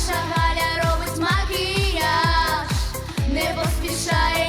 Наша Галя робить макіяж, не поспішає.